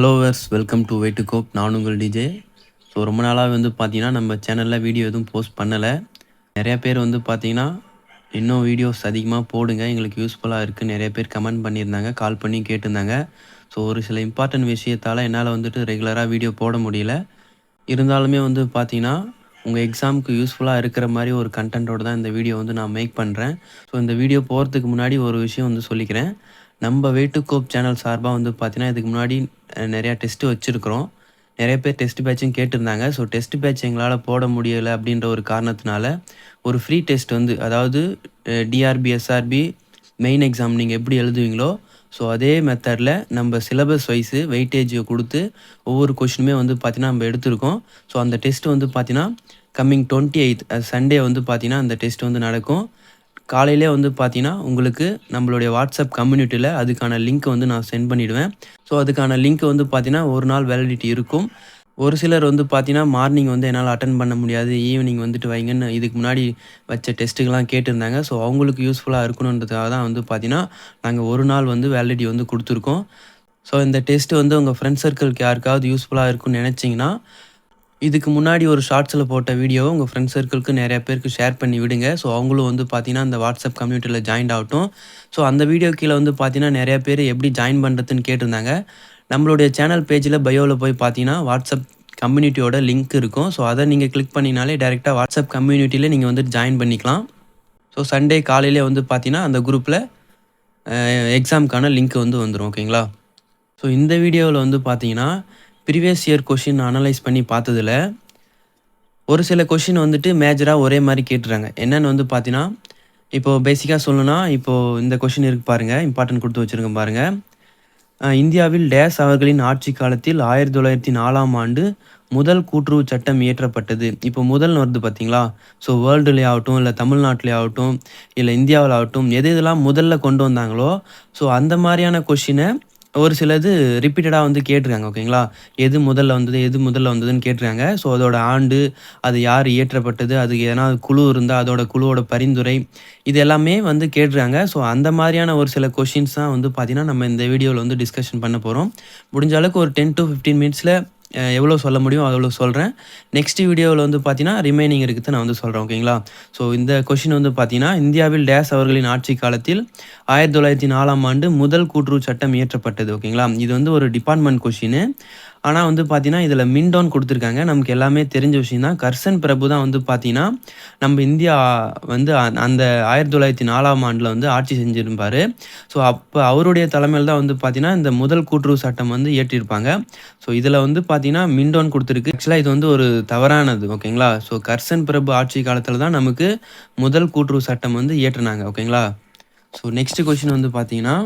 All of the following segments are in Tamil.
ஹலோ வர்ஸ் வெல்கம் டு வெயிட் கோப் நான் உங்கள் டிஜே ஸோ ரொம்ப நாளாக வந்து பார்த்தீங்கன்னா நம்ம சேனலில் வீடியோ எதுவும் போஸ்ட் பண்ணலை. நிறைய பேர் வந்து பார்த்தீங்கன்னா இன்னும் வீடியோஸ் அதிகமாக போடுங்க. எங்களுக்கு யூஸ்ஃபுல்லாக இருக்குது நிறைய பேர் கமெண்ட் பண்ணியிருந்தாங்க. கால் பண்ணி கேட்டிருந்தாங்க. ஸோ ஒரு சில இம்பார்ட்டன்ட் விஷயத்தால் என்னால் வந்துட்டு ரெகுலராக வீடியோ போட முடியல. இருந்தாலுமே வந்து பார்த்தீங்கன்னா உங்கள் எக்ஸாமுக்கு யூஸ்ஃபுல்லாக இருக்கிற மாதிரி ஒரு கண்டென்ட்டோடு தான் இந்த வீடியோ வந்து நான் மேக் பண்ணுறேன் ஸோ இந்த வீடியோ போகிறதுக்கு முன்னாடி ஒரு விஷயம் வந்து சொல்லிக்கிறேன். நம்ம வெயிட்டு கோப் சேனல் சார்பாக வந்து பார்த்தீங்கன்னா இதுக்கு முன்னாடி நிறையா டெஸ்ட்டு வச்சுருக்குறோம். நிறைய பேர் டெஸ்ட் பேட்சும் கேட்டிருந்தாங்க. ஸோ டெஸ்ட் பேட்ச் எங்களால் போட முடியலை அப்படின்ற ஒரு காரணத்தினால ஒரு ஃப்ரீ டெஸ்ட் வந்து அதாவது டிஆர்பி எஸ்ஆர்பி மெயின் எக்ஸாம் நீங்கள் எப்படி எழுதுவீங்களோ ஸோ அதே மெத்தடில் நம்ம சிலபஸ் வைஸு வெயிட்டேஜை கொடுத்து ஒவ்வொரு கொஷினுமே வந்து பார்த்தீங்கன்னா நம்ம எடுத்திருக்கோம். ஸோ அந்த டெஸ்ட் வந்து பார்த்தீங்கன்னா கம்மிங் டுவெண்ட்டி எயித் சண்டே வந்து பார்த்தீங்கன்னா அந்த டெஸ்ட் வந்து நடக்கும். காலையிலே வந்து பார்த்தீங்கன்னா உங்களுக்கு நம்மளுடைய வாட்ஸ்அப் கம்யூனிட்டியில் அதுக்கான லிங்க் வந்து நான் சென்ட் பண்ணிவிடுவேன் ஸோ அதுக்கான லிங்க் வந்து பார்த்தீங்கன்னா ஒரு நாள் வேலிடிட்டி இருக்கும். ஒரு சிலர் வந்து பார்த்தீங்கன்னா மார்னிங் வந்து என்னால் அட்டன் பண்ண முடியாது. ஈவினிங் வந்துட்டு வைங்கன்னு இதுக்கு முன்னாடி வச்ச டெஸ்ட்டுக்கெலாம் கேட்டிருந்தாங்க. ஸோ அவங்களுக்கு யூஸ்ஃபுல்லாக இருக்கணுன்றதுக்காக தான் வந்து பார்த்தீங்கன்னா நாங்கள் ஒரு நாள் வந்து வேலிடிட்டி வந்து கொடுத்துருக்கோம். ஸோ இந்த டெஸ்ட் வந்து உங்கள் ஃப்ரெண்ட் சர்க்கிளுக்கு யாருக்காவது யூஸ்ஃபுல்லாக இருக்கும்னு நினச்சிங்கன்னா இதுக்கு முன்னாடி ஒரு ஷார்ட்ஸில் போட்ட வீடியோவை உங்கள் ஃப்ரெண்ட் சர்க்கிளுக்கு நிறைய பேருக்கு ஷேர் பண்ணி விடுங்க. ஸோ அவங்களும் வந்து பார்த்தீங்கன்னா அந்த வாட்ஸ்அப் கம்யூனிட்டியில் ஜாயின் ஆகட்டும். ஸோ அந்த வீடியோ கீழே வந்து பார்த்தீங்கன்னா நிறைய பேர் எப்படி ஜாயின் பண்ணுறதுன்னு கேட்டிருந்தாங்க. நம்மளுடைய சேனல் பேஜில் பயோவில் போய் பார்த்தீங்கன்னா வாட்ஸ்அப் கம்யூனிட்டியோட லிங்க் இருக்கும். ஸோ அதை நீங்கள் கிளிக் பண்ணினாலே டேரெக்டாக வாட்ஸ்அப் கம்யூனிட்டியில் நீங்கள் வந்து ஜாயின் பண்ணிக்கலாம். ஸோ சண்டே காலையிலே வந்து பார்த்தீங்கன்னா அந்த குரூப்பில் எக்ஸாமுக்கான லிங்க் வந்து வந்துடும் ஓகேங்களா ஸோ இந்த வீடியோவில் வந்து பார்த்தீங்கன்னா ப்ரீவியஸ் இயர் கொஷின் அனலைஸ் பண்ணி பார்த்ததுல ஒரு சில கொஷின் வந்துட்டு மேஜராக ஒரே மாதிரி கேட்டுறாங்க. என்னென்னு வந்து பார்த்தீங்கன்னா இப்போது பேசிக்காக சொல்லணும்னா இப்போது இந்த கொஷின் இருக்கு பாருங்கள் இம்பார்ட்டன்ட் கொடுத்து வச்சுருக்கேன் பாருங்கள் இந்தியாவில் டேஸ் அவர்களின் ஆட்சி காலத்தில் ஆயிரத்தி தொள்ளாயிரத்தி நாலாம் ஆண்டு முதல் கூட்டுறவு சட்டம் இயற்றப்பட்டது. இப்போ முதல்னு வருது பார்த்தீங்களா ஸோ வேர்ல்டுலே ஆகட்டும் இல்லை தமிழ்நாட்டிலே ஆகட்டும் இல்லை இந்தியாவில் ஆகட்டும் எது இதெல்லாம் முதல்ல கொண்டு வந்தாங்களோ ஸோ அந்த மாதிரியான கொஷினை ஒரு சிலது ரிப்பீட்டடாக வந்து கேட்டிருக்காங்க ஓகேங்களா? எது முதல்ல வந்தது எது முதல்ல வந்ததுன்னு கேட்டிருக்காங்க. ஸோ அதோட ஆண்டு அது யார் இயற்றப்பட்டது அதுக்கு எதனா குழு இருந்தால் அதோட குழுவோட பரிந்துரை இது எல்லாமே வந்து கேட்டிருக்காங்க. ஸோ அந்த மாதிரியான ஒரு சில கொஷின்ஸ் தான் வந்து பார்த்திங்கன்னா நம்ம இந்த வீடியோவில் வந்து டிஸ்கஷன் பண்ண போகிறோம் முடிஞ்ச அளவுக்கு ஒரு டென் டு ஃபிஃப்டீன் மினிட்ஸில் எவ்வளோ சொல்ல முடியும் அவ்வளோ சொல்கிறேன் நெக்ஸ்ட் வீடியோவில் வந்து பார்த்தீங்கன்னா ரிமைனிங் இருக்குது நான் வந்து சொல்கிறேன் ஓகேங்களா? ஸோ இந்த கொஷின் வந்து பார்த்தீங்கன்னா இந்தியாவில் டேஸ் அவர்களின் ஆட்சி காலத்தில் ஆயிரத்தி தொள்ளாயிரத்தி நாலாம் ஆண்டு முதல் கூட்டுறவு சட்டம் இயற்றப்பட்டது ஓகேங்களா? இது வந்து ஒரு டிபார்ட்மெண்ட் கொஷின் ஆனால் வந்து பார்த்தீங்கன்னா இதில் மின்டோன் கொடுத்துருக்காங்க. நமக்கு எல்லாமே தெரிஞ்ச விஷயம் தான் கர்சன் பிரபு தான் வந்து பார்த்தீங்கன்னா நம்ம இந்தியா வந்து அந்த ஆயிரத்தி தொள்ளாயிரத்தி நாலாம் ஆண்டில் வந்து ஆட்சி செஞ்சுருப்பார். ஸோ அப்போ அவருடைய தலைமையில் தான் வந்து பார்த்தீங்கன்னா இந்த முதல் கூட்டுறவு சட்டம் வந்து இயற்றியிருப்பாங்க ஸோ இதில் வந்து பார்த்தீங்கன்னா மின்டோன் கொடுத்துருக்கு. ஆக்சுவலாக இது வந்து ஒரு தவறானது ஓகேங்களா ஸோ கர்சன் பிரபு ஆட்சி காலத்தில் தான் நமக்கு முதல் கூட்டுறவு சட்டம் வந்து இயற்றினாங்க ஓகேங்களா ஸோ நெக்ஸ்ட் கொஷின் வந்து பார்த்தீங்கன்னா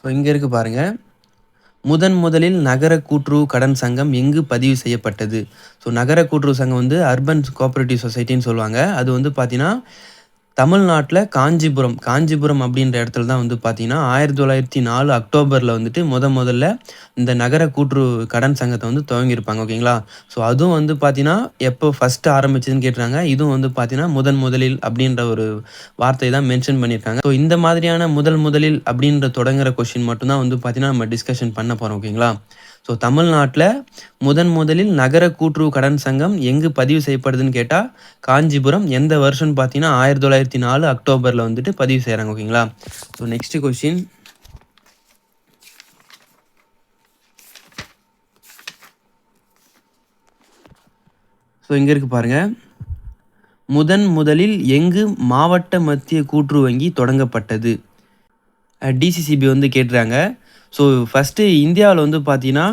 ஸோ இங்கே இருக்கு பாருங்கள் முதன் முதலில் நகர கூட்டுறவு கடன் சங்கம் எங்கு பதிவு செய்யப்பட்டது? ஸோ நகர கூட்டுறவு சங்கம் வந்து அர்பன் கோஆபரேட்டிவ் சொசைட்டின்னு சொல்லுவாங்க. அது வந்து பார்த்தீங்கன்னா தமிழ்நாட்டில் காஞ்சிபுரம் காஞ்சிபுரம் அப்படின்ற இடத்துல தான் வந்து பார்த்தீங்கன்னா ஆயிரத்தி தொள்ளாயிரத்தி நாலு அக்டோபரில் வந்துட்டு முத முதல்ல இந்த நகர கூட்டுறவு கடன் சங்கத்தை வந்து துவங்கியிருப்பாங்க ஓகேங்களா? ஸோ அதுவும் வந்து பார்த்தீங்கன்னா எப்போ ஃபஸ்ட்டு ஆரம்பிச்சதுன்னு கேட்டுறாங்க இதுவும் வந்து பார்த்தீங்கன்னா முதன் முதலில் அப்படின்ற ஒரு வார்த்தையை தான் மென்ஷன் பண்ணியிருக்காங்க. ஸோ இந்த மாதிரியான முதல் முதலில் அப்படின்ற தொடங்குற கொஷின் மட்டும்தான் வந்து பார்த்தீங்கன்னா நம்ம டிஸ்கஷன் பண்ண போகிறோம் ஓகேங்களா? ஸோ தமிழ்நாட்டில் முதன் முதலில் நகர கூட்டுறவு கடன் சங்கம் எங்கு பதிவு செய்யப்படுதுன்னு கேட்டால் காஞ்சிபுரம். எந்த வருஷம்னு பார்த்தீங்கன்னா ஆயிரத்தி தொள்ளாயிரத்தி நாலு அக்டோபரில் வந்துட்டு பதிவு செய்கிறாங்க ஓகேங்களா? ஸோ நெக்ஸ்ட் கொஷின் ஸோ இங்கே இருக்கு பாருங்க. முதன் முதலில் எங்கு மாவட்ட மத்திய கூட்டுறவு வங்கி தொடங்கப்பட்டது? டிசிசிபி வந்து கேட்டுறாங்க ஸோ ஃபஸ்ட்டு இந்தியாவில் வந்து பார்த்தீங்கன்னா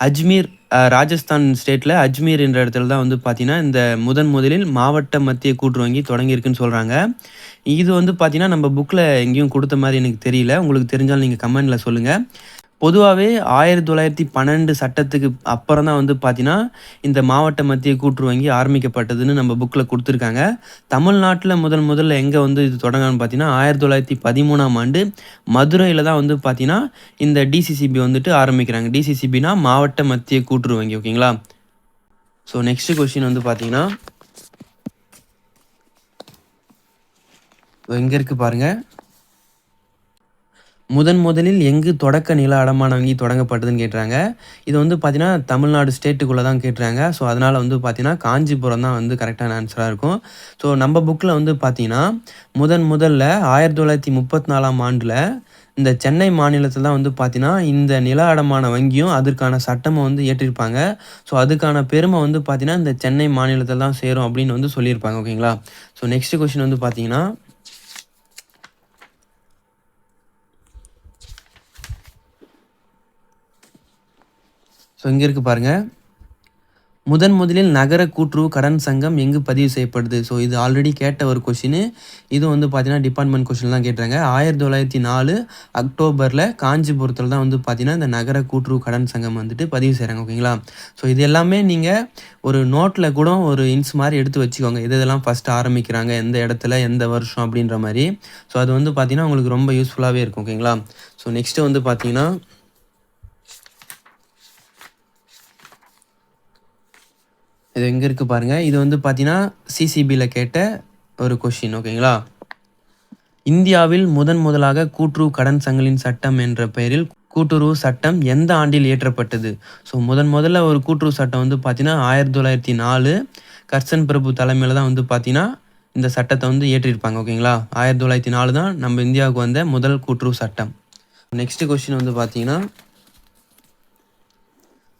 அஜ்மீர் ராஜஸ்தான் ஸ்டேட்டில் அஜ்மீர் என்ற இடத்துல தான் வந்து பார்த்தீங்கன்னா இந்த முதன் முதலில் மாவட்ட மத்திய கூட்டு வங்கி தொடங்கியிருக்குன்னு சொல்கிறாங்க இது வந்து பார்த்தீங்கன்னா நம்ம புக்கில் எங்கேயும் கொடுத்த மாதிரி எனக்கு தெரியல. உங்களுக்கு தெரிஞ்சாலும் நீங்கள் கமெண்டில் சொல்லுங்கள் பொதுவாகவே ஆயிரத்தி தொள்ளாயிரத்தி பன்னெண்டு சட்டத்துக்கு அப்புறம் தான் வந்து பார்த்தீங்கன்னா இந்த மாவட்ட மத்திய கூட்டுறவு வங்கி ஆரம்பிக்கப்பட்டதுன்னு நம்ம புக்கில் கொடுத்துருக்காங்க. தமிழ்நாட்டில் முதல் முதல்ல எங்கே வந்து இது தொடங்கன்னு பார்த்தீங்கன்னா ஆயிரத்தி தொள்ளாயிரத்தி பதிமூணாம் ஆண்டு மதுரையில் தான் வந்து பார்த்தீங்கன்னா இந்த டிசிசிபி வந்துட்டு ஆரம்பிக்கிறாங்க. டிசிசிபினா மாவட்ட மத்திய கூட்டுறவு வங்கி ஓகேங்களா? ஸோ நெக்ஸ்ட் கொஸ்டின் வந்து பார்த்தீங்கன்னா எங்கே இருக்குது பாருங்கள் முதன் முதலில் எங்கு தொடக்க நில அடமான வங்கி தொடங்கப்பட்டதுன்னு கேட்டுறாங்க இது வந்து பார்த்தீங்கன்னா தமிழ்நாடு ஸ்டேட்டுக்குள்ளே தான் கேட்டுறாங்க ஸோ அதனால் வந்து பார்த்தீங்கன்னா காஞ்சிபுரம் தான் வந்து கரெக்டான ஆன்சராக இருக்கும். ஸோ நம்ம புக்கில் வந்து பார்த்தீங்கன்னா முதன் முதல்ல ஆயிரத்தி தொள்ளாயிரத்தி முப்பத்தி நாலாம் ஆண்டில் இந்த சென்னை மாநிலத்தில் தான் வந்து பார்த்தீங்கன்னா இந்த நில அடமான வங்கியும் அதற்கான சட்டமும் வந்து ஏற்றிருப்பாங்க ஸோ அதுக்கான பெருமை வந்து பார்த்தீங்கன்னா இந்த சென்னை மாநிலத்தில் தான் சேரும் அப்படின்னு வந்து சொல்லியிருப்பாங்க ஓகேங்களா ஸோ நெக்ஸ்ட் கொஸ்டின் வந்து பார்த்தீங்கன்னா ஸோ இங்கே இருக்குது பாருங்கள் முதன் முதலில் நகர கூட்டுறவு கடன் சங்கம் எங்கு பதிவு செய்யப்படுது? ஸோ இது ஆல்ரெடி கேட்ட ஒரு கொஷின் இது வந்து பார்த்தீங்கன்னா டிபார்ட்மெண்ட் கொஷின் தான் கேட்டுறாங்க ஆயிரத்தி தொள்ளாயிரத்தி நாலு அக்டோபரில் காஞ்சிபுரத்தில் தான் வந்து பார்த்தீங்கன்னா இந்த நகர கூட்டுறவு கடன் சங்கம் வந்துட்டு பதிவு செய்கிறாங்க ஓகேங்களா ஸோ இது எல்லாமே நீங்கள் ஒரு நோட்டில் கூட ஒரு இன்ஸ் மாதிரி எடுத்து வச்சுக்கோங்க. எது இதெல்லாம் ஃபஸ்ட்டு ஆரம்பிக்கிறாங்க எந்த இடத்துல எந்த வருஷம் அப்படின்ற மாதிரி. ஸோ அது வந்து பார்த்தீங்கன்னா உங்களுக்கு ரொம்ப யூஸ்ஃபுல்லாகவே இருக்கும் ஓகேங்களா ஸோ நெக்ஸ்ட்டு வந்து பார்த்தீங்கன்னா இது எங்கே இருக்குது பாருங்கள் இது வந்து பார்த்தீங்கன்னா சிசிபியில் கேட்ட ஒரு கொஷின் ஓகேங்களா இந்தியாவில் முதன் முதலாக கூட்டுறவு கடன் சங்கலின் சட்டம் என்ற பெயரில் கூட்டுறவு சட்டம் எந்த ஆண்டில் இயற்றப்பட்டது? ஸோ முதன் முதல்ல ஒரு கூட்டுறவு சட்டம் வந்து பார்த்தீங்கன்னா ஆயிரத்தி தொள்ளாயிரத்தி நாலு கர்சன் பிரபு தலைமையில் தான் வந்து பார்த்தீங்கன்னா இந்த சட்டத்தை வந்து ஏற்றிருப்பாங்க ஓகேங்களா ஆயிரத்தி தொள்ளாயிரத்தி நாலு தான் நம்ம இந்தியாவுக்கு வந்த முதல் கூட்டுறவு சட்டம். நெக்ஸ்ட் கொஸ்டின் வந்து பார்த்தீங்கன்னா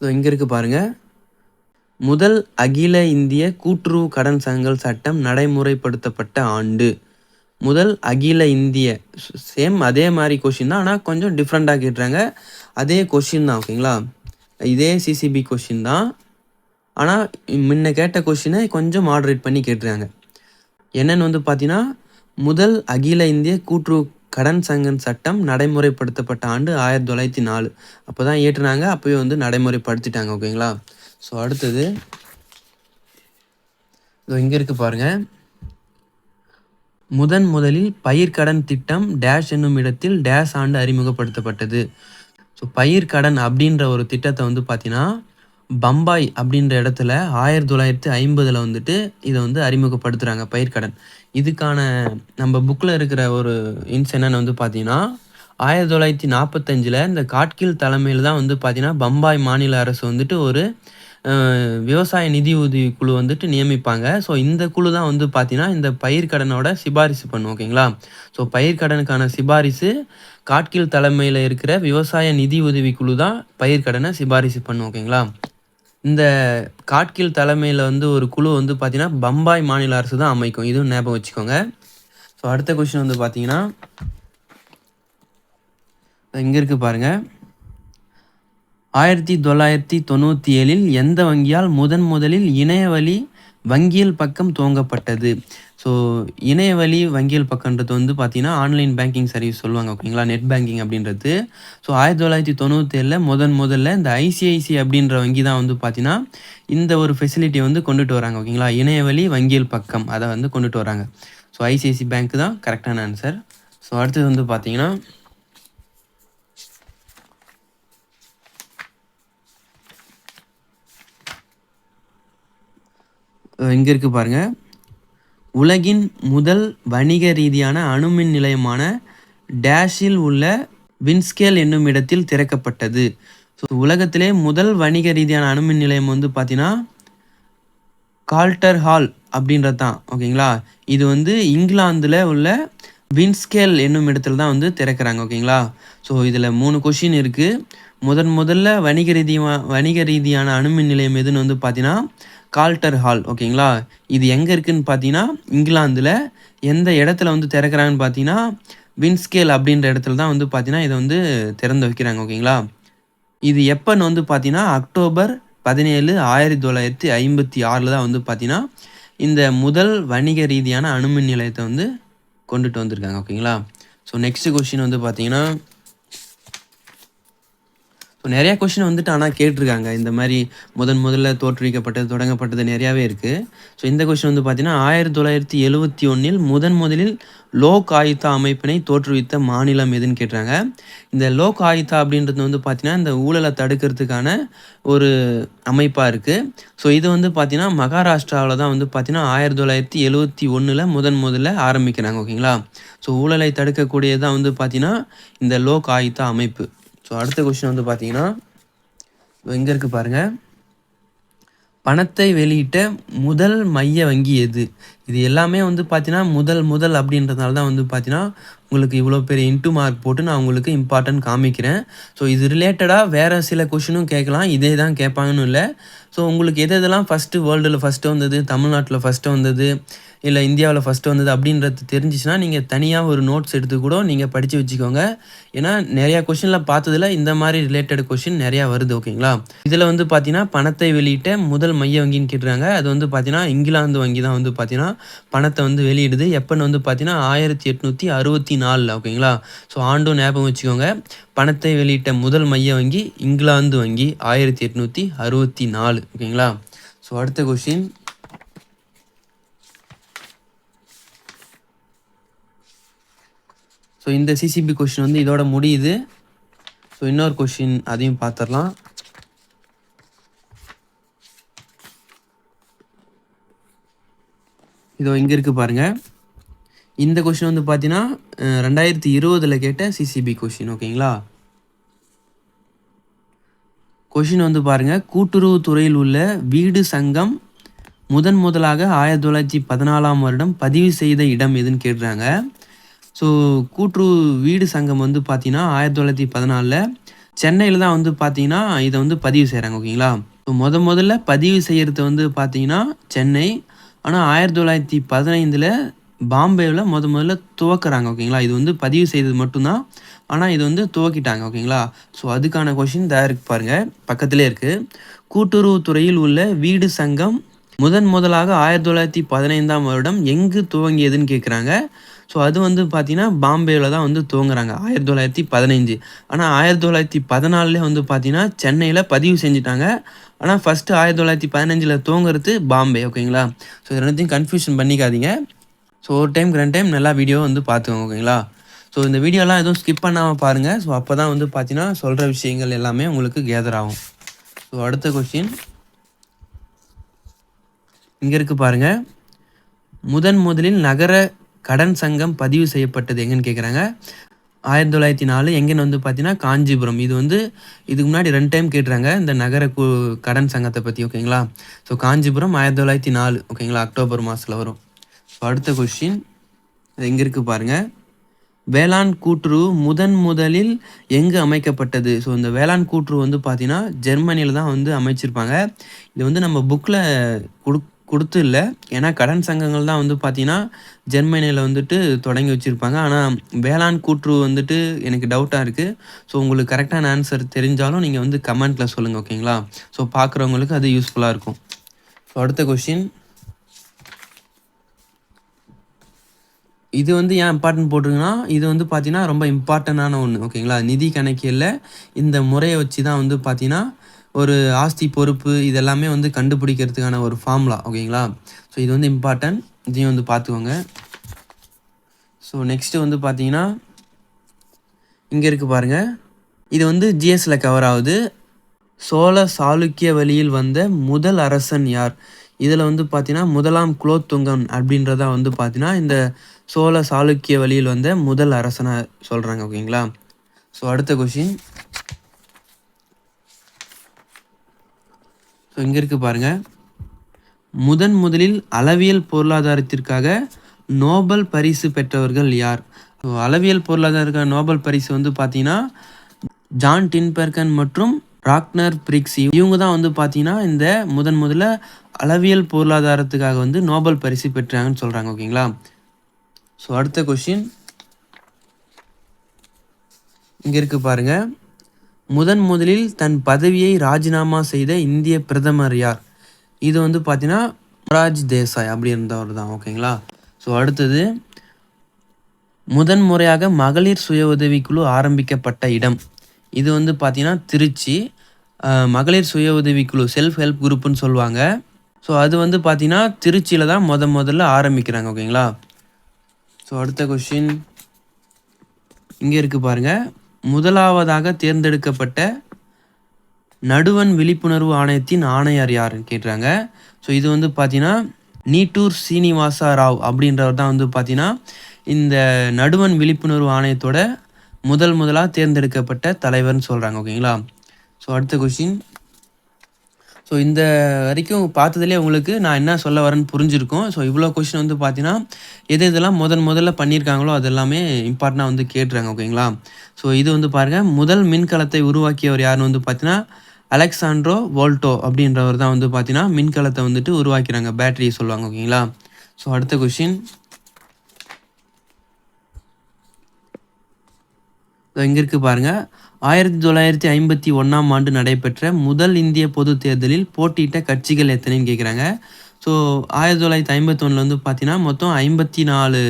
இங்கே இருக்குது பாருங்கள் முதல் அகில இந்திய கூட்டுறவு கடன் சங்கங்கள் சட்டம் நடைமுறைப்படுத்தப்பட்ட ஆண்டு. முதல் அகில இந்திய சேம் அதே மாதிரி கொஷின் தான். ஆனால் கொஞ்சம் டிஃப்ரெண்ட்டாக கேட்டுறாங்க. அதே கொஷின் தான் ஓகேங்களா இதே சிசிபி கொஷின் தான். ஆனால் முன்ன கேட்ட கொஷினை கொஞ்சம் மாடரேட் பண்ணி கேட்டுறாங்க. என்னென்னு வந்து பார்த்தீங்கன்னா முதல் அகில இந்திய கூட்டுறவு கடன் சங்கன் சட்டம் நடைமுறைப்படுத்தப்பட்ட ஆண்டு ஆயிரத்தி தொள்ளாயிரத்தி நாலு. அப்போ தான் ஏற்றுனாங்க அப்போயே வந்து நடைமுறைப்படுத்திட்டாங்க ஓகேங்களா ஸோ அடுத்தது. இதோ இங்கே இருக்குது பாருங்கள் முதன் முதலில் பயிர்க்கடன் திட்டம் டேஷ் என்னும் இடத்தில் டேஷ் ஆண்டு அறிமுகப்படுத்தப்பட்டது. ஸோ பயிர்க்கடன் அப்படின்ற ஒரு திட்டத்தை வந்து பார்த்தீங்கன்னா பம்பாய் அப்படின்ற இடத்துல ஆயிரத்தி தொள்ளாயிரத்தி ஐம்பதில் வந்துட்டு இதை வந்து அறிமுகப்படுத்துகிறாங்க பயிர்க்கடன். இதுக்கான நம்ம புக்கில் இருக்கிற ஒரு இன்ஸ் என்னென்னு வந்து பார்த்தீங்கன்னா ஆயிரத்தி தொள்ளாயிரத்தி நாற்பத்தஞ்சில் இந்த காட்கில் தலைமையில் தான் வந்து பார்த்தீங்கன்னா பம்பாய் மாநில அரசு வந்துட்டு ஒரு விவசாய நிதி உதவி குழு வந்துட்டு நியமிப்பாங்க. ஸோ இந்த குழு தான் வந்து பார்த்தீங்கன்னா இந்த பயிர்க்கடனோட சிபாரிசு பண்ணும் ஓகேங்களா? ஸோ பயிர்க்கடனுக்கான சிபாரிசு காட்கில் தலைமையில் இருக்கிற விவசாய நிதி உதவி குழு தான் பயிர்க்கடனை சிபாரிசு பண்ணும் ஓகேங்களா? இந்த காட்கில் தலைமையில் வந்து ஒரு குழு வந்து பார்த்தீங்கன்னா பம்பாய் மாநில அரசு தான் அமைக்கும். இதுவும் ஞாபகம் வச்சுக்கோங்க. ஸோ அடுத்த கொஷின் வந்து பார்த்தீங்கன்னா இங்கே இருக்குது பாருங்கள் ஆயிரத்தி தொள்ளாயிரத்தி தொண்ணூற்றி ஏழில் எந்த வங்கியால் முதன் முதலில் இணையவழி வங்கியல் பக்கம் துவங்கப்பட்டது? ஸோ இணையவழி வங்கியல் பக்கன்றது வந்து பார்த்திங்கன்னா ஆன்லைன் பேங்கிங் சர்வீஸ் சொல்லுவாங்க ஓகேங்களா? நெட் பேங்கிங் அப்படின்றது. ஸோ ஆயிரத்தி தொள்ளாயிரத்தி தொண்ணூற்றேழில் முதன் முதல்ல இந்த ஐசிஐசி அப்படின்ற வங்கி தான் வந்து பார்த்திங்கன்னா இந்த ஒரு ஃபெசிலிட்டி வந்து கொண்டுட்டு வராங்க ஓகேங்களா? இணையவழி வங்கியல் பக்கம் அதை வந்து கொண்டுட்டு வராங்க. ஸோ ஐசிஐசி பேங்க் தான் கரெக்டான ஆன்சர் ஸோ அடுத்தது வந்து பார்த்திங்கன்னா இங்கே இருக்குது பாருங்கள் உலகின் முதல் வணிக ரீதியான அணுமின் நிலையமான டேஷில் உள்ள வின்ஸ்கேல் என்னும் இடத்தில் திறக்கப்பட்டது. ஸோ உலகத்திலே முதல் வணிக ரீதியான அணுமின் நிலையம் வந்து பார்த்தீங்கன்னா கால்டர் ஹால் அப்படின்றது தான் ஓகேங்களா? இது வந்து இங்கிலாந்தில் உள்ள வின்ஸ்கேல் என்னும் இடத்துல தான் வந்து திறக்கிறாங்க. ஓகேங்களா? ஸோ இதில் மூணு கொஷின் இருக்குது முதன் முதல்ல வணிக ரீதியாக வணிக ரீதியான அணுமின் நிலையம் எதுன்னு வந்து பார்த்தீங்கன்னா கால்டர் ஹால் ஓகேங்களா இது எங்கே இருக்குதுன்னு பார்த்தீங்கன்னா இங்கிலாந்தில் எந்த இடத்துல வந்து திறக்கிறாங்கன்னு பார்த்தீங்கன்னா வின்ஸ்கேல் அப்படின்ற இடத்துல தான் வந்து பார்த்தீங்கன்னா இதை வந்து திறந்து வைக்கிறாங்க ஓகேங்களா இது எப்போன்னு வந்து பார்த்தீங்கன்னா அக்டோபர் பதினேழு ஆயிரத்தி தொள்ளாயிரத்தி ஐம்பத்தி ஆறில் தான் வந்து பார்த்தீங்கன்னா இந்த முதல் வணிக ரீதியான அணுமின் நிலையத்தை வந்து கொண்டுட்டு வந்திருக்காங்க ஓகேங்களா ஸோ நெக்ஸ்ட் கொஷின் வந்து பார்த்தீங்கன்னா நிறையா கொஷின் வந்துட்டு ஆனால் கேட்டிருக்காங்க. இந்த மாதிரி முதன் முதல்ல தோற்றுவிக்கப்பட்டது தொடங்கப்பட்டது நிறையாவே இருக்குது ஸோ இந்த கொஷின் வந்து பார்த்தீங்கன்னா ஆயிரத்தி தொள்ளாயிரத்தி எழுவத்தி ஒன்றில் முதன் முதலில் லோக் ஆயுத்தா அமைப்பினை தோற்றுவித்த மாநிலம் எதுன்னு கேட்டாங்க. இந்த லோக் ஆயுத்தா அப்படின்றது வந்து பார்த்தீங்கன்னா இந்த ஊழலை தடுக்கிறதுக்கான ஒரு அமைப்பாக இருக்குது ஸோ இது வந்து பார்த்தீங்கன்னா மகாராஷ்டிராவில் தான் வந்து பார்த்தீங்கன்னா ஆயிரத்தி தொள்ளாயிரத்தி எழுவத்தி ஒன்றில் முதன் முதல்ல ஆரம்பிக்கிறாங்க ஓகேங்களா? ஸோ ஊழலை தடுக்கக்கூடியதான் வந்து பார்த்தீங்கன்னா இந்த லோக் ஆயுத்தா அமைப்பு. ஸோ அடுத்த கொஷின் வந்து பார்த்தீங்கன்னா எங்கே இருக்குது பாருங்கள் பணத்தை வெளியிட்ட முதல் மைய வங்கி எது? இது எல்லாமே வந்து பார்த்தீங்கன்னா முதல் முதல் அப்படின்றதுனால தான் வந்து பார்த்தீங்கன்னா உங்களுக்கு இவ்வளோ பெரிய இன்ட்டு மார்க் போட்டு நான் உங்களுக்கு இம்பார்ட்டன்ட் காமிக்கிறேன். ஸோ இது ரிலேட்டடாக வேறு சில கொஷினும் கேட்கலாம். இதே தான் கேட்பாங்கன்னு இல்லை. ஸோ உங்களுக்கு எது எதெல்லாம் ஃபஸ்ட்டு வேர்ல்டில் ஃபஸ்ட்டு வந்தது தமிழ்நாட்டில் ஃபஸ்ட்டு வந்தது இல்லை இந்தியாவில் ஃபஸ்ட்டு வந்தது அப்படின்றது தெரிஞ்சிச்சுன்னா நீங்கள் தனியாக ஒரு நோட்ஸ் எடுத்து கூட நீங்கள் படித்து வச்சுக்கோங்க. ஏன்னா நிறையா கொஷினில் பார்த்ததில் இந்த மாதிரி ரிலேட்டட் கொஷின் நிறையா வருது ஓகேங்களா இதில் வந்து பார்த்தீங்கன்னா பணத்தை வெளியிட்ட முதல் மைய வங்கின்னு கேட்டுறாங்க அது வந்து பார்த்தீங்கன்னா இங்கிலாந்து வங்கி தான் வந்து பார்த்தீங்கன்னா பணத்தை வந்து வெளியிடுது. எப்போன்னு வந்து பார்த்தீங்கன்னா ஆயிரத்தி எட்நூற்றி அறுபத்தி நாலில் ஓகேங்களா ஸோ ஆண்டும் ஞாபகம் வச்சுக்கோங்க. பணத்தை வெளியிட்ட முதல் மைய வங்கி இங்கிலாந்து வங்கி ஆயிரத்தி எட்நூற்றி அறுபத்தி நாலு ஓகேங்களா ஸோ அடுத்த கொஷின் ஸோ இந்த சிசிபி கொஷின் வந்து இதோட முடியுது. ஸோ இன்னொரு கொஷின் அதையும் பார்த்துடலாம் இதோ இங்கே இருக்குது பாருங்கள் இந்த கொஷின் வந்து பார்த்தீங்கன்னா ரெண்டாயிரத்தி இருபதில் கேட்ட சிசிபி கொஷின் ஓகேங்களா? கொஷின் வந்து பாருங்கள் கூட்டுறவு துறையில் உள்ள வீடு சங்கம் முதன் முதலாக ஆயிரத்தி தொள்ளாயிரத்தி பதினாலாம் வருடம் பதிவு செய்த இடம் எதுன்னு கேட்டுறாங்க ஸோ கூட்டுறவு வீடு சங்கம் வந்து பார்த்தீங்கன்னா ஆயிரத்தி தொள்ளாயிரத்தி பதினாலில் சென்னையில் தான் வந்து பார்த்தீங்கன்னா இதை வந்து பதிவு செய்கிறாங்க ஓகேங்களா? ஸோ முத முதல்ல பதிவு செய்கிறது வந்து பார்த்தீங்கன்னா சென்னை. ஆனால் ஆயிரத்தி தொள்ளாயிரத்தி பதினைந்தில் பாம்பேவில் முத முதல்ல துவக்குறாங்க ஓகேங்களா? இது வந்து பதிவு செய்தது மட்டும்தான். ஆனால் இது வந்து துவக்கிட்டாங்க ஓகேங்களா? ஸோ அதுக்கான கொஷின் தயாரிப்பு பாருங்கள் பக்கத்திலே இருக்குது கூட்டுறவு துறையில் உள்ள வீடு சங்கம் முதன் முதலாக ஆயிரத்தி தொள்ளாயிரத்தி பதினைந்தாம் வருடம் எங்கு துவங்கியதுன்னு கேட்குறாங்க ஸோ அது வந்து பார்த்தீங்கன்னா பாம்பேவில் தான் வந்து துவங்குறாங்க. ஆயிரத்தி தொள்ளாயிரத்தி பதினைஞ்சு ஆனால் ஆயிரத்தி தொள்ளாயிரத்தி பதினாலே வந்து பார்த்தீங்கன்னா சென்னையில் பதிவு செஞ்சுட்டாங்க. ஆனால் ஃபஸ்ட்டு ஆயிரத்தி தொள்ளாயிரத்தி பதினஞ்சில் துவங்குறது பாம்பே ஓகேங்களா? ஸோ இது ரெண்டுத்தையும் கன்ஃபியூஷன் பண்ணிக்காதீங்க. ஸோ ஒரு டைம் ரெண்டு டைம் நல்லா வீடியோ வந்து பார்த்துக்கோங்க ஓகேங்களா? ஸோ இந்த வீடியோலாம் எதுவும் ஸ்கிப் பண்ணாமல் பாருங்கள் ஸோ அப்போ தான் வந்து பார்த்தீங்கன்னா சொல்கிற விஷயங்கள் எல்லாமே உங்களுக்கு கேதர் ஆகும். ஸோ அடுத்த கொஸ்டின் இங்கே இருக்குது பாருங்கள் முதன் முதலில் நகர கடன் சங்கம் பதிவு செய்யப்பட்டது எங்கன்னு கேட்குறாங்க ஆயிரத்தி தொள்ளாயிரத்தி நாலு எங்கேன்னு வந்து பார்த்தீங்கன்னா காஞ்சிபுரம். இது வந்து இதுக்கு முன்னாடி ரெண்டு டைம் கேட்டுறாங்க இந்த நகர கு கடன் சங்கத்தை பற்றி ஓகேங்களா? ஸோ காஞ்சிபுரம் ஆயிரத்தி தொள்ளாயிரத்தி நாலு ஓகேங்களா? அக்டோபர் மாதத்தில் வரும். ஸோ அடுத்த கொஸ்டின் எங்கே இருக்குது பாருங்கள் வேளாண் கூட்டுறவு முதன் முதலில் எங்கு அமைக்கப்பட்டது? ஸோ இந்த வேளாண் கூட்டுறவு வந்து பார்த்தீங்கன்னா ஜெர்மனியில் தான் வந்து அமைச்சிருப்பாங்க. இது வந்து நம்ம புக்கில் கொடு கொடுத்து இல்லை. ஏன்னா கடன் சங்கங்கள் தான் வந்து பார்த்தீங்கன்னா ஜெர்மனியில் வந்துட்டு தொடங்கி வச்சுருப்பாங்க. ஆனால் வேளாண் கூற்று வந்துட்டு எனக்கு டவுட்டாக இருக்குது ஸோ உங்களுக்கு கரெக்டான ஆன்சர் தெரிஞ்சாலும் நீங்கள் வந்து கமெண்ட்டில் சொல்லுங்கள் ஓகேங்களா ஸோ பார்க்குறவங்களுக்கு அது யூஸ்ஃபுல்லாக இருக்கும். ஸோ அடுத்த கொஷின் இது வந்து ஏன் இம்பார்ட்டன்ட் போட்டிருக்குன்னா இது வந்து பார்த்தீங்கன்னா ரொம்ப இம்பார்ட்டண்டான ஒன்று ஓகேங்களா நிதி கணக்கியலில் இந்த முறையை வச்சு தான் வந்து பார்த்தீங்கன்னா ஒரு ஆஸ்தி பொறுப்பு இதெல்லாமே வந்து கண்டுபிடிக்கிறதுக்கான ஒரு ஃபார்முலா ஓகேங்களா ஸோ இது வந்து இம்பார்ட்டன்ட் இதையும் வந்து பார்த்துக்கோங்க. ஸோ நெக்ஸ்ட்டு வந்து பார்த்தீங்கன்னா இங்கே இருக்குது பாருங்கள் இது வந்து ஜிஎஸில் கவர் ஆகுது. சோழ சாளுக்கிய வழியில் வந்த முதல் அரசன் யார்? இதில் வந்து பார்த்தீங்கன்னா முதலாம் குலோத்துங்கன் அப்படின்றதா வந்து பார்த்தீங்கன்னா இந்த சோழ சாளுக்கிய வழியில் வந்த முதல் அரசனை சொல்கிறாங்க ஓகேங்களா ஸோ அடுத்த கொஷின் ஸோ இங்கே இருக்குது பாருங்கள் முதன் முதலில் அளவியல் பொருளாதாரத்திற்காக நோபல் பரிசு பெற்றவர்கள் யார்? அளவியல் பொருளாதாரத்துக்கான நோபல் பரிசு வந்து பார்த்தீங்கன்னா ஜான் டின்பெர்கன் மற்றும் ராக்னர் பிரிக்ஸ். இவங்க தான் வந்து பார்த்தீங்கன்னா இந்த முதன் முதல்ல அளவியல் பொருளாதாரத்துக்காக வந்து நோபல் பரிசு பெற்றாங்கன்னு சொல்கிறாங்க ஓகேங்களா? ஸோ அடுத்த கொஷின் இங்கே இருக்குது பாருங்கள் முதன் முதலில் தன் பதவியை ராஜினாமா செய்த இந்திய பிரதமர் யார்? இது வந்து பார்த்தீங்கன்னா மொராஜ் தேசாய் அப்படி இருந்தவர் தான் ஓகேங்களா? ஸோ அடுத்தது முதன் முறையாக மகளிர் சுய உதவிக்குழு ஆரம்பிக்கப்பட்ட இடம். இது வந்து பார்த்தீங்கன்னா திருச்சி. மகளிர் சுய உதவிக்குழு செல்ஃப் ஹெல்ப் குரூப்புன்னு சொல்லுவாங்க. ஸோ அது வந்து பார்த்தீங்கன்னா திருச்சியில் தான் முத முதல்ல ஆரம்பிக்கிறாங்க ஓகேங்களா? ஸோ அடுத்த கொஷின் இங்கே இருக்குது பாருங்கள் முதலாவதாக தேர்ந்தெடுக்கப்பட்ட நடுவன் விழிப்புணர்வு ஆணையத்தின் ஆணையர் யாருன்னு கேட்டுறாங்க ஸோ இது வந்து பார்த்தீங்கன்னா நீட்டூர் சீனிவாசா ராவ் அப்படின்றவர் தான் வந்து பார்த்தீங்கன்னா இந்த நடுவன் விழிப்புணர்வு ஆணையத்தோட முதல் முதலாக தேர்ந்தெடுக்கப்பட்ட தலைவர்னு சொல்கிறாங்க ஓகேங்களா? ஸோ அடுத்த கொஷின் ஸோ இந்த வரைக்கும் பார்த்ததுலேயே உங்களுக்கு நான் என்ன சொல்ல வரேன்னு புரிஞ்சிருக்கும். ஸோ இவ்வளோ கொஷின் வந்து பார்த்தீங்கன்னா எது எதெல்லாம் முதன் முதல்ல பண்ணியிருக்காங்களோ அது எல்லாமே வந்து கேட்டுறாங்க ஓகேங்களா? ஸோ இது வந்து பாருங்கள் முதல் மின்கலத்தை உருவாக்கியவர் யாருன்னு வந்து பார்த்தீங்கன்னா அலெக்சாண்ட்ரோ வோல்டோ அப்படின்றவர் தான் வந்து பார்த்தீங்கன்னா மின்கலத்தை வந்துட்டு உருவாக்கிறாங்க பேட்டரியை சொல்லுவாங்க ஓகேங்களா? ஸோ அடுத்த கொஷின் இங்கே இருக்குது பாருங்க. ஆயிரத்தி தொள்ளாயிரத்தி ஐம்பத்தி ஒன்றாம் ஆண்டு நடைபெற்ற முதல் இந்திய பொது தேர்தலில் போட்டியிட்ட கட்சிகள் எத்தனைன்னு கேட்குறாங்க ஸோ ஆயிரத்தி தொள்ளாயிரத்தி ஐம்பத்தொன்னில் வந்து பார்த்தீங்கன்னா மொத்தம் ஐம்பத்தி நாலு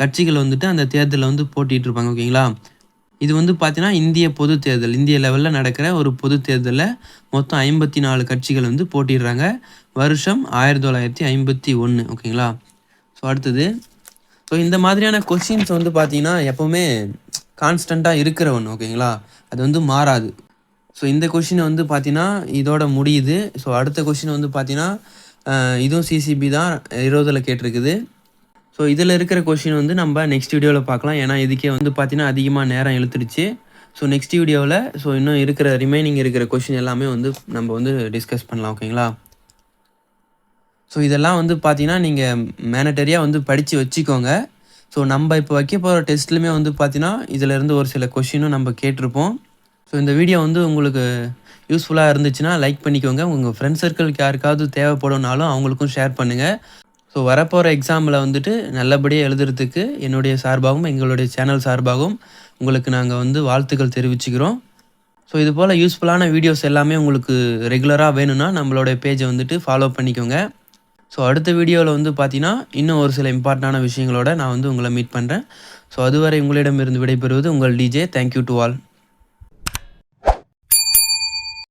கட்சிகள் வந்துட்டு அந்த தேர்தலில் வந்து போட்டிகிட்டு இருப்பாங்க ஓகேங்களா? இது வந்து பார்த்தீங்கன்னா இந்திய பொது தேர்தல். இந்திய லெவலில் நடக்கிற ஒரு பொது தேர்தலில் மொத்தம் ஐம்பத்தி நாலு கட்சிகள் வந்து போட்டிடுறாங்க வருஷம் ஆயிரத்தி தொள்ளாயிரத்தி ஐம்பத்தி ஒன்று ஓகேங்களா? ஸோ அடுத்தது ஸோ இந்த மாதிரியான கொஷின்ஸ் வந்து பார்த்தீங்கன்னா எப்போவுமே கான்ஸ்டண்ட்டாக இருக்கிற ஒன்று ஓகேங்களா அது வந்து மாறாது. ஸோ இந்த கொஷின் வந்து பார்த்தீங்கன்னா இதோட முடியுது. ஸோ அடுத்த கொஷின் வந்து பார்த்தீங்கன்னா இதுவும் சிசிபி தான் இருபதில் கேட்டிருக்குது. ஸோ இதில் இருக்கிற கொஷின் வந்து நம்ம நெக்ஸ்ட் வீடியோவில் பார்க்கலாம். ஏன்னா இதுக்கே வந்து பார்த்தீங்கன்னா அதிகமாக நேரம் இழுத்துடுச்சு ஸோ நெக்ஸ்ட் வீடியோவில் ஸோ இன்னும் இருக்கிற ரிமைனிங் இருக்கிற கொஷின் எல்லாமே வந்து நம்ம வந்து டிஸ்கஸ் பண்ணலாம் ஓகேங்களா ஸோ இதெல்லாம் வந்து பார்த்தீங்கன்னா நீங்கள் மேனட்டரியாக வந்து படித்து வச்சுக்கோங்க. ஸோ நம்ம இப்போ வைக்க போகிற டெஸ்ட்லையுமே வந்து பார்த்தீங்கன்னா இதிலேருந்து ஒரு சில கொஷினும் நம்ம கேட்டிருப்போம். ஸோ இந்த வீடியோ வந்து உங்களுக்கு யூஸ்ஃபுல்லாக இருந்துச்சுன்னா லைக் பண்ணிக்கோங்க. உங்கள் ஃப்ரெண்ட் சர்க்கிளுக்கு யாருக்காவது தேவைப்படும்னாலும் அவங்களுக்கும் ஷேர் பண்ணுங்கள் ஸோ வரப்போகிற எக்ஸாமில் வந்துட்டு நல்லபடியாக எழுதுறதுக்கு என்னுடைய சார்பாகவும் எங்களுடைய சேனல் சார்பாகவும் உங்களுக்கு நாங்கள் வந்து வாழ்த்துக்கள் தெரிவிச்சுக்கிறோம். ஸோ இது போல் யூஸ்ஃபுல்லான வீடியோஸ் எல்லாமே உங்களுக்கு ரெகுலராக வேணும்னா நம்மளோட பேஜை வந்துட்டு ஃபாலோ பண்ணிக்கோங்க. ஸோ அடுத்த வீடியோவில் வந்து பார்த்தீங்கன்னா இன்னும் ஒரு சில இம்பார்ட்டண்டான விஷயங்களோட நான் வந்து உங்களை மீட் பண்ணுறேன் ஸோ அதுவரை உங்களிடமிருந்து விடைபெறுவது உங்கள் டிஜே தேங்க்யூ டு ஆல்